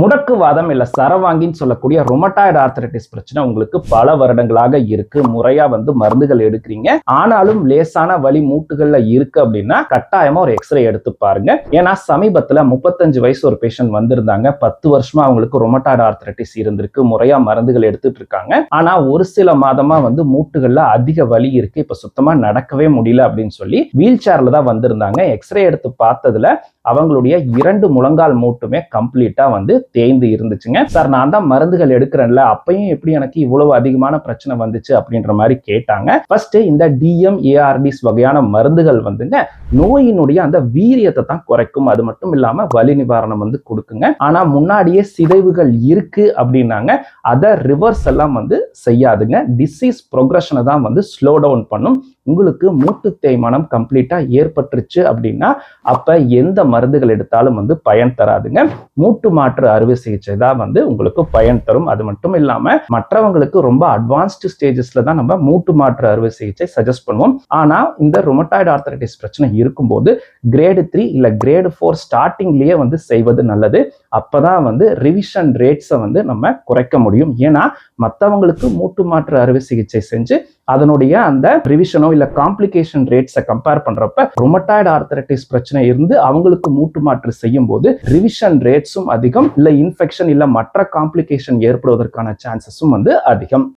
মোটা முடக்குவாதம் இல்ல சரவாங்கின்னு சொல்லக்கூடிய ரொமட்டாய்டு ஆர்த்தரைட்டிஸ் பிரச்சனை உங்களுக்கு பல வருடங்களாக இருக்கு. முறையா வந்து மருந்துகள் எடுக்கிறீங்க. ஆனாலும் லேசான வலி மூட்டுகள்ல இருக்கு அப்படின்னா கட்டாயமா ஒரு எக்ஸ்ரே எடுத்து பாருங்க. ஏன்னா சமீபத்துல முப்பத்தஞ்சு வயசு ஒரு பேஷண்ட் வந்திருந்தாங்க. பத்து வருஷமா அவங்களுக்கு ரொமட்டாய்டு ஆர்த்தரைட்டிஸ் இருந்திருக்கு. முறையா மருந்துகள் எடுத்துட்டு இருக்காங்க. ஆனா ஒரு சில மாதமா வந்து மூட்டுகள்ல அதிக வலி இருக்கு. இப்ப சுத்தமா நடக்கவே முடியல அப்படின்னு சொல்லி வீல் சேர்ல தான் வந்திருந்தாங்க. எக்ஸ்ரே எடுத்து பார்த்ததுல அவங்களுடைய இரண்டு முழங்கால் மூட்டுமே கம்ப்ளீட்டா வந்து தேய்ந்து இருந்துச்சுங்க. சார் நான் தான் மருந்துகள் எடுக்கிறேன்ல அப்பயும் எப்படி எனக்கு இவ்வளவு அதிகமான பிரச்சனை வந்துச்சு அப்படின்ற மாதிரி கேட்டாங்க. ஃபர்ஸ்ட் இந்த டிஎம்ஏஆர்டிஸ் வகையான மருந்துகள் வந்துங்க நோயினுடைய அந்த வீரியத்தை தான் குறைக்கும். அது மட்டும் இல்லாம வலி நிவாரணம் வந்து கொடுக்குங்க. ஆனா முன்னாடியே சிதைவுகள் இருக்கு அப்படின்னாங்க. அதை ரிவர்ஸ் எல்லாம் வந்து செய்யாதுங்க. டிசீஸ் ப்ரொக்ரஷனை தான் வந்து ஸ்லோ டவுன் பண்ணும். உங்களுக்கு மூட்டு தேய்மானம் கம்ப்ளீட்டா ஏற்பட்டுருச்சு அப்படின்னா அப்ப எந்த மருந்துகள் எடுத்தாலும் வந்து பயன் தராதுங்க. மூட்டு மாற்று அறுவை சிகிச்சை தான் வந்து உங்களுக்கு பயன் தரும். அது மட்டும் இல்லாம மற்றவங்களுக்கு ரொம்ப அட்வான்ஸ்டு ஸ்டேஜஸ்ல தான் நம்ம மூட்டு மாற்று அறுவை சிகிச்சை சஜஸ்ட் பண்ணுவோம். ஆனா இந்த ரொமட்டாய்டு ஆர்த்தரைட்டிஸ் பிரச்சனை இருக்கும்போது கிரேடு த்ரீ இல்ல கிரேடு ஃபோர் ஸ்டார்டிங்லயே வந்து செய்வது நல்லது. அப்பதான் வந்து ரிவிஷன் ரேட்ஸை வந்து நம்ம குறைக்க முடியும். ஏன்னா மற்றவங்களுக்கு மூட்டு மாற்று அறுவை சிகிச்சை செஞ்சு அதனுடைய அந்த ரிவிஷனோ இல்லை காம்ப்ளிகேஷன் ரேட்ஸை கம்பேர் பண்ணுறப்ப ரொமட்டாய்டு ஆர்த்தரைட்டிஸ் பிரச்சனை இருந்து அவங்களுக்கு மூட்டு மாற்று செய்யும் போது ரிவிஷன் ரேட்ஸும் அதிகம் இல்லை இன்ஃபெக்ஷன் இல்லை மற்ற காம்ப்ளிகேஷன் ஏற்படுவதற்கான சான்சஸும் வந்து அதிகம்.